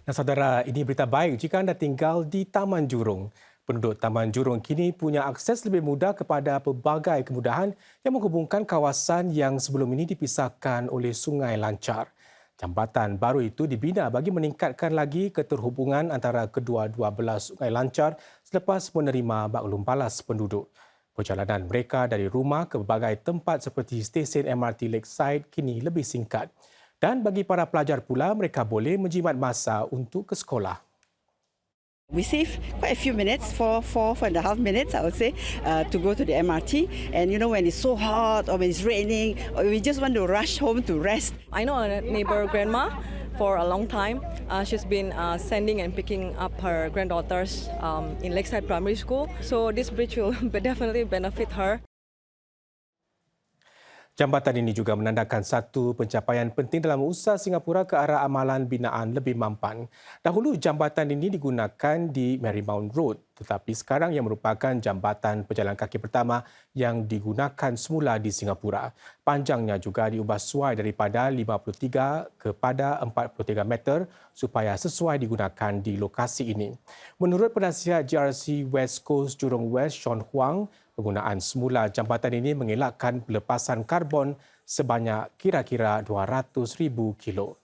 Dan saudara, ini berita baik jika anda tinggal di Taman Jurong. Penduduk Taman Jurong kini punya akses lebih mudah kepada pelbagai kemudahan yang menghubungkan kawasan yang sebelum ini dipisahkan oleh Sungai Lancar. Jambatan baru itu dibina bagi meningkatkan lagi keterhubungan antara kedua-dua belah Sungai Lancar selepas menerima maklum balas penduduk. Perjalanan mereka dari rumah ke berbagai tempat seperti stesen MRT Lakeside kini lebih singkat. Dan bagi para pelajar pula, mereka boleh menjimat masa untuk ke sekolah. We save quite a few minutes, four, four, four and a half minutes, I would say, uh, to go to the MRT. And you know, when it's so hot or when it's raining, or we just want to rush home to rest. I know a neighbor grandma for a long time. Uh, she's been uh, sending and picking up her granddaughters um, in Lakeside Primary School. So this bridge will definitely benefit her. Jambatan ini juga menandakan satu pencapaian penting dalam usaha Singapura ke arah amalan binaan lebih mampan. Dahulu jambatan ini digunakan di Marymount Road tetapi sekarang ia merupakan jambatan pejalan kaki pertama yang digunakan semula di Singapura. Panjangnya juga diubah sesuai daripada 53 kepada 43 meter supaya sesuai digunakan di lokasi ini. Menurut penasihat GRC West Coast Jurong West Sean Huang, Penggunaan semula jambatan ini mengelakkan pelepasan karbon sebanyak kira-kira 200,000 kilo.